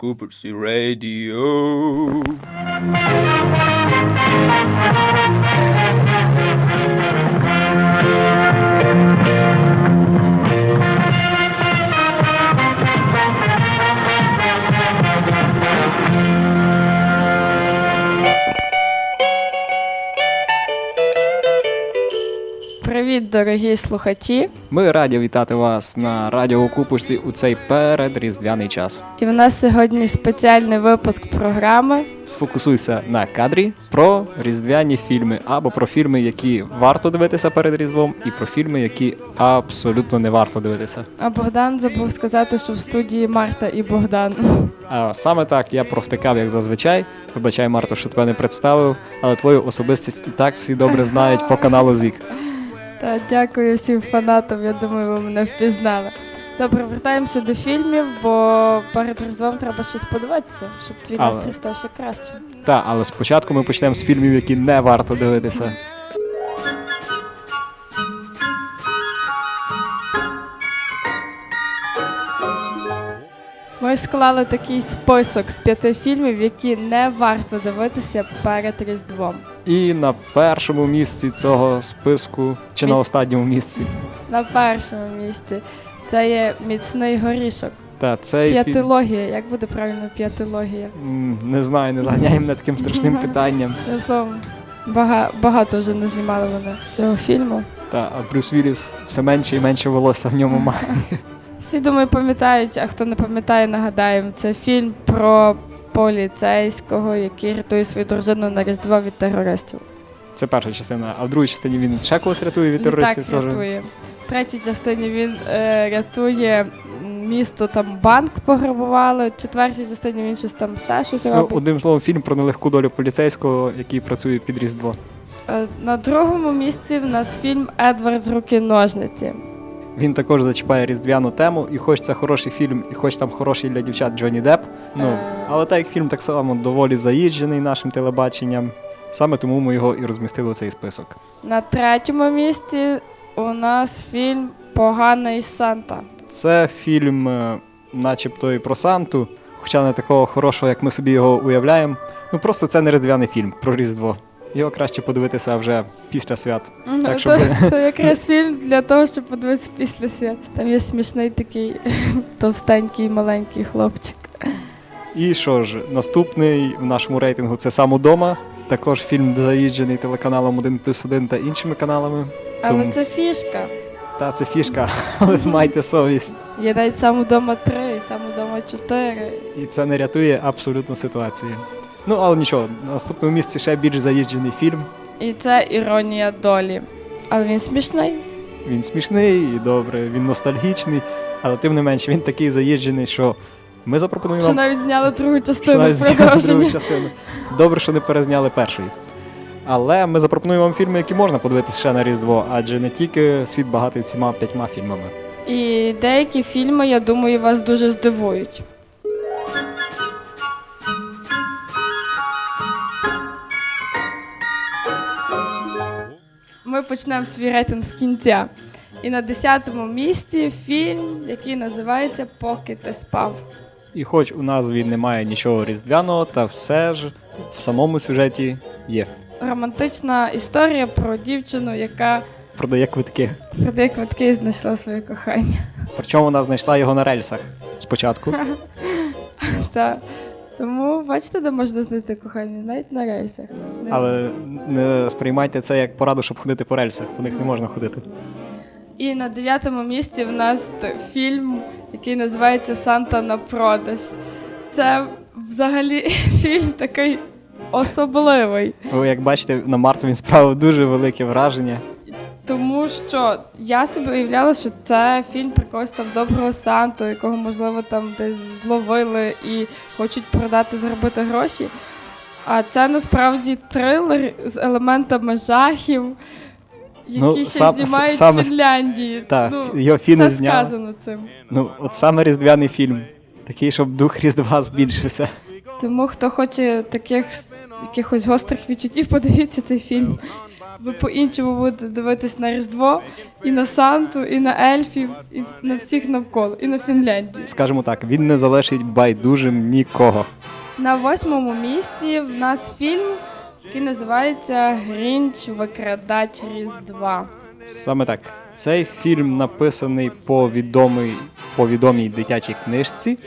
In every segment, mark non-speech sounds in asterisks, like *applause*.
Куперсі Радіо. Привіт, дорогі слухачі! Ми раді вітати вас на радіо Купушці у цей передріздвяний час. І в нас сьогодні спеціальний випуск програми. Сфокусуйся на кадрі про різдвяні фільми або про фільми, які варто дивитися перед Різдвом, і про фільми, які абсолютно не варто дивитися. А Богдан забув сказати, що в студії Марта і Богдан. А саме так я провтикав, як зазвичай. Вибачай, Марто, що тебе не представив, але твою особистість і так всі добре знають по каналу Зік. Та дякую всім фанатам. Я думаю, ви мене впізнали. Добре, вертаємося до фільмів, бо перед Різдвом треба щось подивитися, щоб твій Але- настрій став ще кращим. Так, але спочатку ми почнемо з фільмів, які не варто дивитися. Ми склали такий список з п'яти фільмів, які не варто дивитися перед Різдвом. І на першому місці цього списку, чи на останньому місці, На першому місці це є міцний горішок. та цей фільм. П'ятилогія. Як буде правильно п'ятилогія? М, Не знаю, не заганяємо мене таким страшним *laughs* питанням. Тим словом, бага, багато вже не знімали вони цього фільму. Та а Брюс Вілліс все менше і менше волосся в ньому має. Всі думаю, пам'ятають, а хто не пам'ятає, нагадаємо. Це фільм про поліцейського, який рятує свою дружину на Різдво від терористів. Це перша частина. А в другій частині він ще когось рятує від терористів. теж. рятує. В третій частині він е, рятує місто, там банк пограбували. В четвертій частині він щось там ще щось Ну, робить. одним словом, фільм про нелегку долю поліцейського, який працює під Різдво. Е, На другому місці в нас фільм Едвард з руки ножниці. Він також зачіпає різдвяну тему, і хоч це хороший фільм, і хоч там хороший для дівчат Джонні Депп. Ну, Е. але так як фільм так само доволі заїжджений нашим телебаченням. Саме тому ми його і розмістили у цей список. На третьому місці у нас фільм Поганий Санта. Це фільм, е, начебто і про Санту, хоча не такого хорошого, як ми собі його уявляємо. Ну просто це не різдвяний фільм про Різдво. Його краще подивитися вже після свят. Ну, Так, щоб ви- це якраз фільм для того, щоб подивитися після свят. Там є смішний такий *laughs* товстенький маленький хлопчик. І що ж, наступний в нашому рейтингу це сам удома. Також фільм заїжджений телеканалом 1 плюс 1 та іншими каналами. Але Тому- це фішка. Та це фішка, *laughs* але майте совість. Є навіть сам удома 3, сам удома 4. І це не рятує абсолютно ситуацію. Ну, але нічого, на наступному місці ще більш заїжджений фільм. І це іронія долі. Але він смішний. Він смішний і добре, він ностальгічний, але тим не менше він такий заїжджений, що ми запропонуємо Що вам навіть зняли другу що частину навіть зняли продовження. другу частину. Добре, що не перезняли першої. Але ми запропонуємо вам фільми, які можна подивитися ще на Різдво, адже не тільки світ багатий цими п'ятьма фільмами. І деякі фільми, я думаю, вас дуже здивують. Ми почнемо свій рейтинг з кінця. І на 10-му місці фільм, який називається Поки ти спав. І хоч у назві немає нічого різдвяного, та все ж в самому сюжеті є. Романтична історія про дівчину, яка Продає квитки. продає квитки і знайшла своє кохання. Причому вона знайшла його на рельсах спочатку. *laughs* Та. Тому бачите, де можна знайти кохання, навіть на рейсах. Але не сприймайте це як пораду, щоб ходити по рельсах, по них не можна ходити. І на дев'ятому місці в нас фільм, який називається Санта на продаж. Це взагалі *laughs* фільм такий особливий, Ви як бачите, на Марту він справив дуже велике враження. Тому що я собі уявляла, що це фільм про когось там доброго Санту, якого можливо там десь зловили і хочуть продати, заробити гроші. А це насправді трилер з елементами жахів, які Ну, ще сам- знімають саме- в Фінляндії. Так, ну, його фіни все зняли. сказано цим. Ну, от саме різдвяний фільм. Такий, щоб дух Різдва збільшився. Тому хто хоче таких якихось гострих відчуттів, подивіться цей фільм. Ви по-іншому будете дивитись на Різдво, і на Санту, і на ельфів, і на всіх навколо, і на Фінляндію. Скажімо так, він не залишить байдужим нікого. На восьмому місці в нас фільм, який називається Грінч Викрадач Різдва. Саме так. Цей фільм написаний по відомій, по відомій дитячій книжці,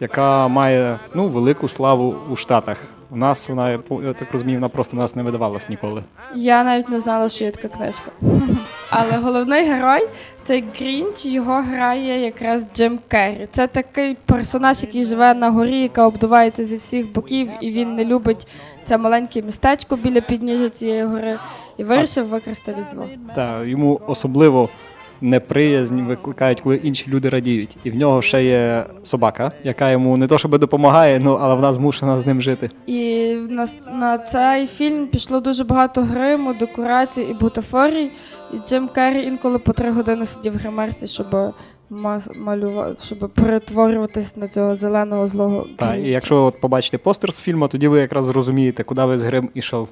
яка має ну, велику славу у Штатах. У нас вона, я так розумію, вона просто нас не видавалась ніколи. Я навіть не знала, що є така книжка. *laughs* Але головний герой цей Грінч, його грає якраз Джим Керрі. Це такий персонаж, який живе на горі, яка обдувається зі всіх боків, і він не любить це маленьке містечко біля підніжжя цієї гори, і вирішив використати різдво. Та йому особливо неприязнь викликають, коли інші люди радіють. І в нього ще є собака, яка йому не то щоб допомагає, ну але вона змушена з ним жити. І на, на цей фільм пішло дуже багато гриму, декорацій і бутафорій. І Джим Керрі інколи по три години сидів в гримерці, щоб малювати, щоб перетворюватись на цього зеленого злого. Та, і якщо от побачите постер з фільму, тоді ви якраз зрозумієте, куди весь грим ішов.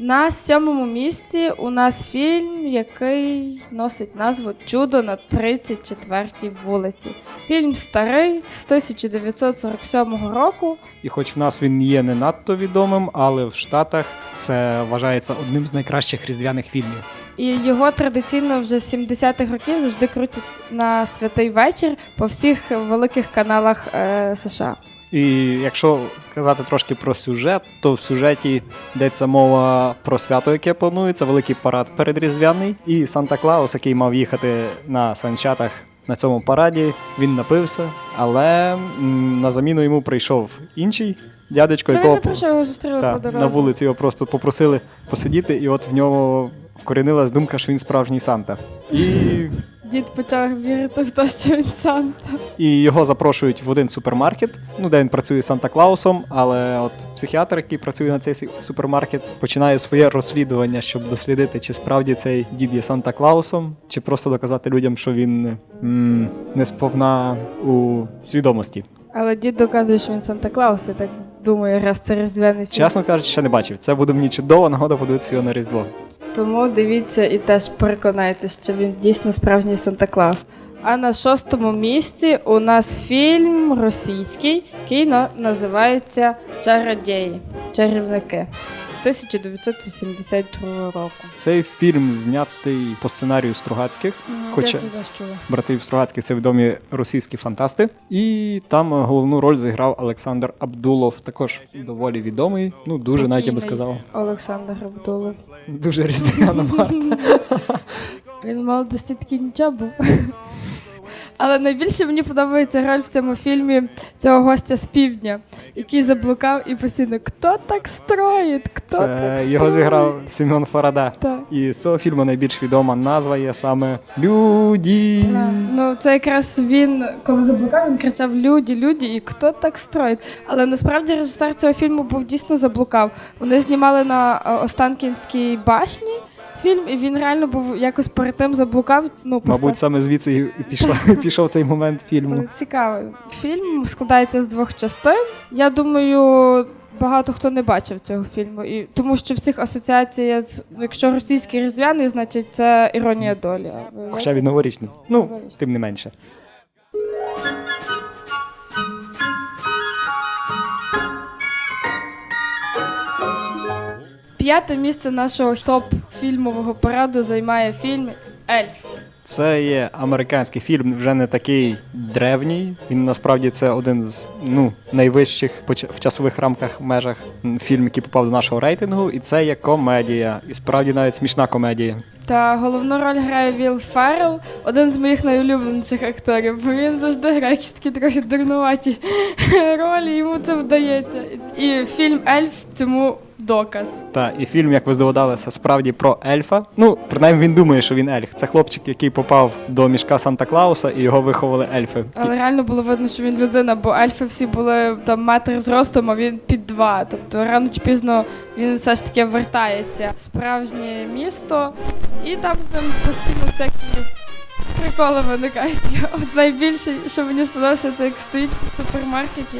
На сьомому місці у нас фільм, який носить назву Чудо на 34-й вулиці. Фільм старий з 1947 року. І хоч в нас він є не надто відомим, але в Штатах це вважається одним з найкращих різдвяних фільмів. І його традиційно вже з 70-х років завжди крутять на святий вечір по всіх великих каналах е, США. І якщо казати трошки про сюжет, то в сюжеті йдеться мова про свято, яке планується, великий парад передріздвяний. І Санта Клаус, який мав їхати на санчатах на цьому параді, він напився, але м, на заміну йому прийшов інший дядечко, Та він якого не прийшов, його зустріли та, по дорозі. на вулиці його просто попросили посидіти, і от в нього вкорінилась думка, що він справжній Санта. І Дід почав вірити в те, що він Санта. І його запрошують в один супермаркет, ну де він працює Санта Клаусом, але от психіатр, який працює на цей супермаркет, починає своє розслідування, щоб дослідити, чи справді цей дід є Санта Клаусом, чи просто доказати людям, що він м, не сповна у свідомості. Але дід доказує, що він Санта Клаус, і так думаю, раз це різдвяний фільм. Чесно кажучи, ще не бачив. Це буде мені чудова нагода подивитися його на Різдво. Тому дивіться і теж переконайтеся, що він дійсно справжній Санта Клаус. А на шостому місці у нас фільм російський, який на- називається Чародії, чарівники 1972 року. Цей фільм знятий по сценарію Стругацьких. Хоча- Я це. Братів Стругацьких це відомі російські фантасти. І там головну роль зіграв Олександр Абдулов, також доволі відомий. Ну, дуже навіть я би Покійний сказав. Олександр Абдулов. Дуже різдвяна. *laughs* Він в молодості такий був. Але найбільше мені подобається роль в цьому фільмі цього гостя з півдня, який заблукав і постійно хто так строїть? Хто так строїть?» його зіграв Семен Фарада. Так. І з цього фільму найбільш відома назва є саме Люди. Так. Ну, це якраз він, коли заблукав, він кричав Люді, люди, і хто так строїть. Але насправді режисер цього фільму був дійсно заблукав. Вони знімали на е, Останкінській башні фільм, і він реально був якось перед тим заблукав. Ну, просто Мабуть, саме звідси і пішла, *laughs* пішов цей момент фільму. цікавий. Фільм складається з двох частин. Я думаю. Багато хто не бачив цього фільму, і тому що всіх асоціація з якщо російський різдвяний, значить це іронія долі. Хоча він новорічний. Ну, Новорічний. тим не менше. П'яте місце нашого топ-фільмового параду займає фільм Ельф. Це є американський фільм, вже не такий древній. Він насправді це один з ну найвищих в часових рамках межах фільм, який попав до нашого рейтингу, і це є комедія. І справді навіть смішна комедія. Та головну роль грає Вілл Феррелл, один з моїх найулюбленіших акторів, бо він завжди грає якісь такі трохи дурнуваті *laughs* ролі, йому це вдається. І фільм Ельф цьому доказ. Та і фільм, як ви здогадалися, справді про ельфа. Ну, принаймні він думає, що він ельф. Це хлопчик, який попав до мішка Санта Клауса, і його виховали ельфи. Але реально було видно, що він людина, бо ельфи всі були там метр зростом, а він під два. Тобто рано чи пізно він все ж таки вертається в справжнє місто, і там з ним постійно всякі приколи виникають. *laughs* От найбільше, що мені сподобалося, це як стоїть в супермаркеті.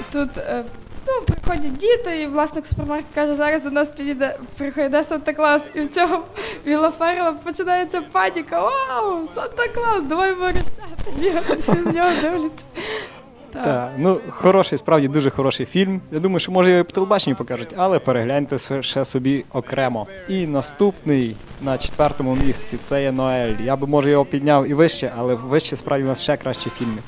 І тут е, Ну, приходять діти, і власник супермаркету каже, зараз до нас підійде, приходить Санта Клаус, і в цього Віла Феррела починається паніка. Вау, Санта Клаус, давай вирощати. Всі з нього дивляться. Так. Так, ну хороший, справді дуже хороший фільм. Я думаю, що може його і по телебаченню покажуть, але перегляньте ще собі окремо. І наступний на четвертому місці це є Ноель. Я би може його підняв і вище, але вище справді у нас ще кращі фільми.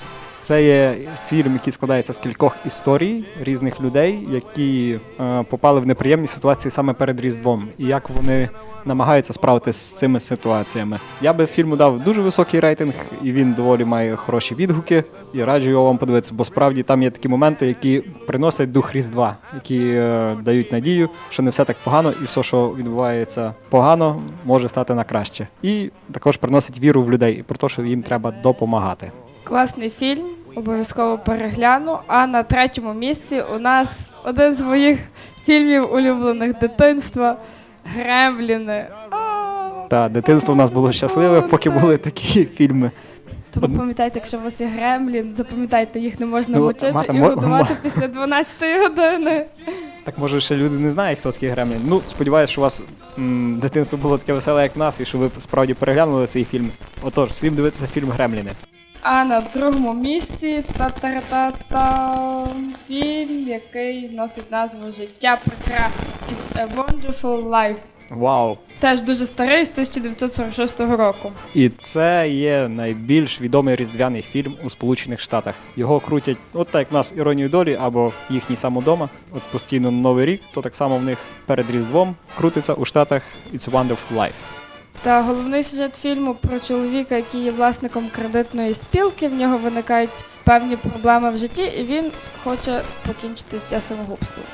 Це є фільм, який складається з кількох історій різних людей, які е, попали в неприємні ситуації саме перед Різдвом, і як вони намагаються справитися з цими ситуаціями. Я би фільму дав дуже високий рейтинг, і він доволі має хороші відгуки. І раджу його вам подивитися, бо справді там є такі моменти, які приносять дух Різдва, які е, дають надію, що не все так погано, і все, що відбувається погано, може стати на краще. І також приносить віру в людей і про те, що їм треба допомагати. Класний фільм, обов'язково перегляну. А на третьому місці у нас один з моїх фільмів улюблених дитинства Гремліни. А, Та дитинство у нас було щасливе, поки були такі фільми. Тому пам'ятайте, якщо у вас є Гремлін, запам'ятайте, їх не можна Ну, мочити і мо- годувати після 12-ї години. Так може ще люди не знають, хто такий Гремлін. Ну, сподіваюся, що у вас м, дитинство було таке веселе, як в нас, і що ви справді переглянули цей фільм. Отож, всім дивитися фільм Гремліни. А на другому місці та-та-та-та фільм, який носить назву Життя прекрасне. It's a Wonderful Life. Вау! Теж дуже старий з 1946 року. І це є найбільш відомий різдвяний фільм у Сполучених Штатах. Його крутять, от так як в нас іронію долі або їхній самодома. От постійно Новий рік, то так само в них перед Різдвом крутиться у Штатах It's a Wonderful Life. Та головний сюжет фільму про чоловіка, який є власником кредитної спілки. В нього виникають певні проблеми в житті, і він хоче покінчити життя самогубством.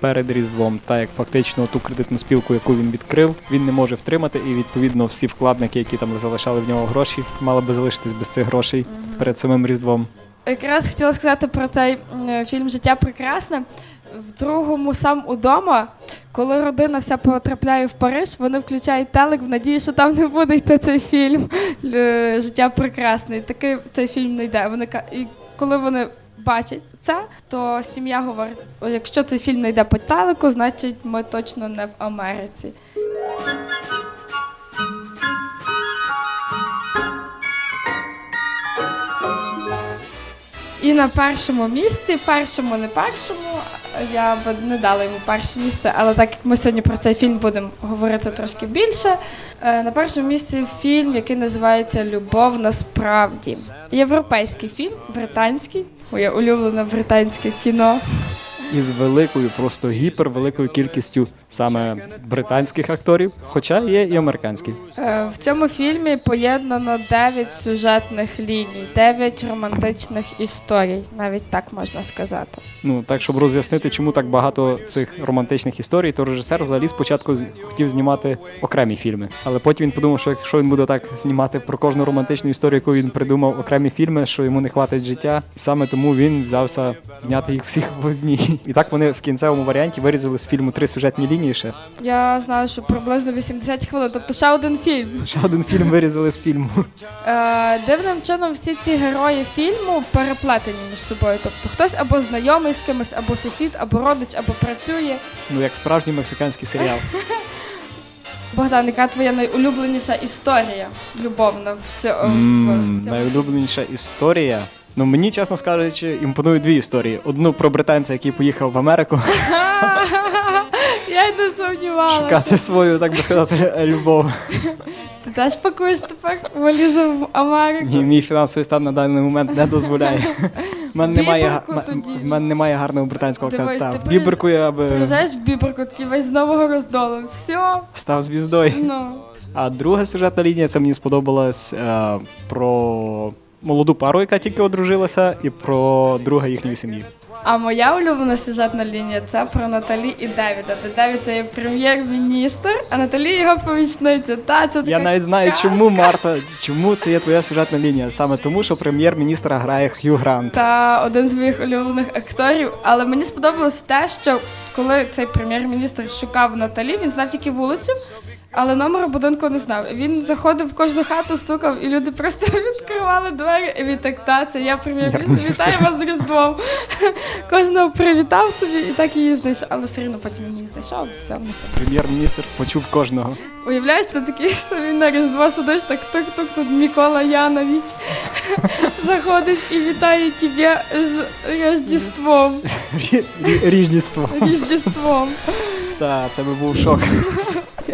Перед Різдвом, так як фактично ту кредитну спілку, яку він відкрив, він не може втримати, і відповідно всі вкладники, які там залишали в нього гроші, мали би залишитись без цих грошей перед самим Різдвом. Якраз хотіла сказати про цей фільм Життя прекрасне. В другому сам удома, коли родина вся потрапляє в Париж, вони включають телек в надії, що там не буде йти цей фільм Життя прекрасне. Такий цей фільм не йде. Вони і коли вони бачать це, то сім'я говорить: якщо цей фільм не йде по телеку, значить ми точно не в Америці. І на першому місці, першому, не першому, я б не дала йому перше місце, але так як ми сьогодні про цей фільм будемо говорити трошки більше. е, На першому місці фільм, який називається Любов насправді. Європейський фільм, британський, моє улюблене британське кіно. Із великою, просто гіпервеликою кількістю саме британських акторів, хоча є і американські. Е, В цьому фільмі поєднано 9 сюжетних ліній, 9 романтичних історій, навіть так можна сказати. Ну так, щоб роз'яснити, чому так багато цих романтичних історій, то режисер взагалі спочатку з- хотів знімати окремі фільми. Але потім він подумав, що якщо він буде так знімати про кожну романтичну історію, яку він придумав окремі фільми, що йому не хватить життя, і саме тому він взявся зняти їх всіх в одній. І так вони в кінцевому варіанті вирізали з фільму три сюжетні лінії. Ще Я знаю, що приблизно 80 хвилин, тобто ще один фільм. ще один фільм вирізали з фільму. Е, дивним чином всі ці герої фільму переплетені між собою. Тобто хтось або знайомий з кимось, або сусід, або родич, або працює. Ну як справжній мексиканський серіал. *laughs* Богдан, яка твоя найулюбленіша історія любовна в цьому? Цьому? Найулюбленіша історія. Ну мені, чесно скажучи, імпонують дві історії: одну про британця, який поїхав в Америку *laughs* Я й не сумнівалася. шукати свою, так би сказати, любов. Ти теж пакуєш тепер валізу в Америку? Ні, мій фінансовий стан на даний момент не дозволяє. В мене немає, га- Біберку м- тоді. в мене немає гарного британського Дивись, акценту. ти Та, В Біберку я би Приїжджаєш в Біберку, такий весь з нового роздолу. Все, став звіздою. ну. А друга сюжетна лінія це мені сподобалась е, про молоду пару, яка тільки одружилася, і про друга їхньої сім'ї. А моя улюблена сюжетна лінія це про Наталі і Девіда. Де Девід це є прем'єр-міністр, а Наталі його помічниця. Та, це Я навіть знаю, казка. чому Марта, чому це є твоя сюжетна лінія. Саме тому, що прем'єр-міністра грає Хью Грант. Та один з моїх улюблених акторів. Але мені сподобалось те, що коли цей прем'єр-міністр шукав Наталі, він знав тільки вулицю, але номер будинку не знав. Він заходив в кожну хату, стукав, і люди просто *laughs* відкривали двері. І він так, та, це я прем'єр-міністр, вітаю вас з Різдвом. *laughs* Кожного привітав собі і так її знайшов. Але все одно потім її знайшов, все. Прем'єр-міністр почув кожного. Уявляєш, ти такий собі на Різдво сидиш, так тук-тук, тут Микола Янович *laughs* заходить і вітає тебе з Рождеством. Рі- рі- Ріждіство. Так, це би був шок.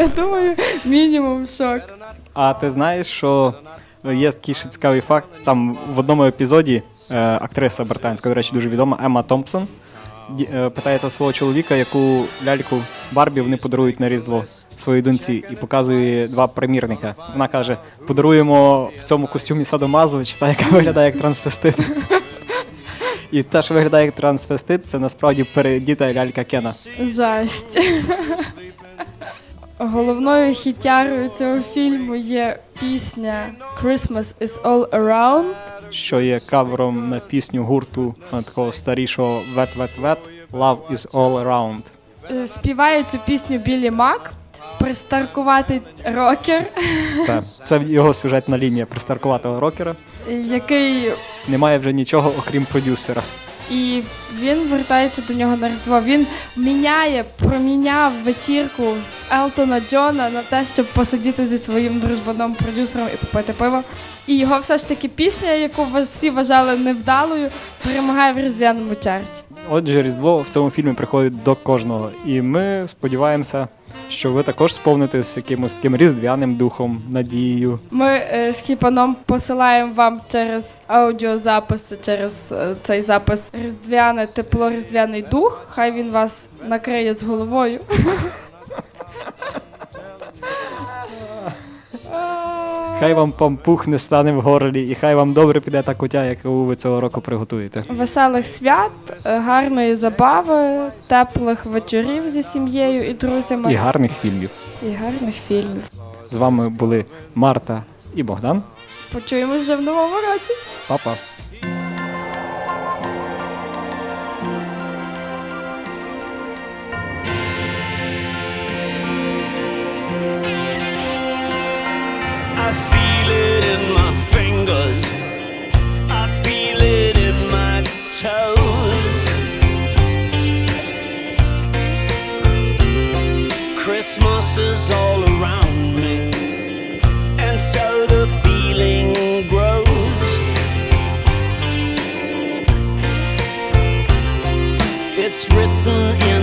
Я думаю, мінімум шок. А ти знаєш, що є такий ще цікавий факт. Там в одному епізоді е, актриса британська, до речі, дуже відома, Емма Томпсон, е, питається свого чоловіка, яку ляльку Барбі вони подарують на Різдво своїй доньці, і показує два примірника. Вона каже: подаруємо в цьому костюмі Садомазу, чи та, яка виглядає як трансвестит. І те, що виглядає як трансвестит, це насправді передіта лялька Кена. Жасть. Головною хітярою цього фільму є пісня Christmas is all around. що є кавером на пісню гурту е, такого старішого Вет Вет Вет Love is all around. Е, Співає цю пісню Білі Мак, пристаркуватий рокер, Та, це його сюжетна лінія пристаркуватого рокера. який Немає вже нічого, окрім продюсера. І він вертається до нього на Різдво. Він міняє, проміняв вечірку Елтона Джона на те, щоб посидіти зі своїм дружбаном продюсером і попити пиво. І його все ж таки пісня, яку всі вважали невдалою, перемагає в різдвяному черті. Отже, Різдво в цьому фільмі приходить до кожного. І ми сподіваємося, що ви також сповнитесь якимось таким різдвяним духом, надією. Ми е, з Хіпаном посилаємо вам через аудіозаписи, через е, цей запис різдвяне тепло, різдвяний дух. Хай він вас накриє з головою. Хай вам пампух не стане в горлі, і хай вам добре піде та кутя, яку ви цього року приготуєте. Веселих свят, е, гарної забави, теплих вечорів зі сім'єю і друзями І гарних фільмів. і гарних фільмів. З вами були Марта і Богдан. Почуємось вже в новому році. Па-па. Is all around me, and so the feeling grows. It's written in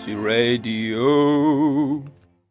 Galaxy Radio.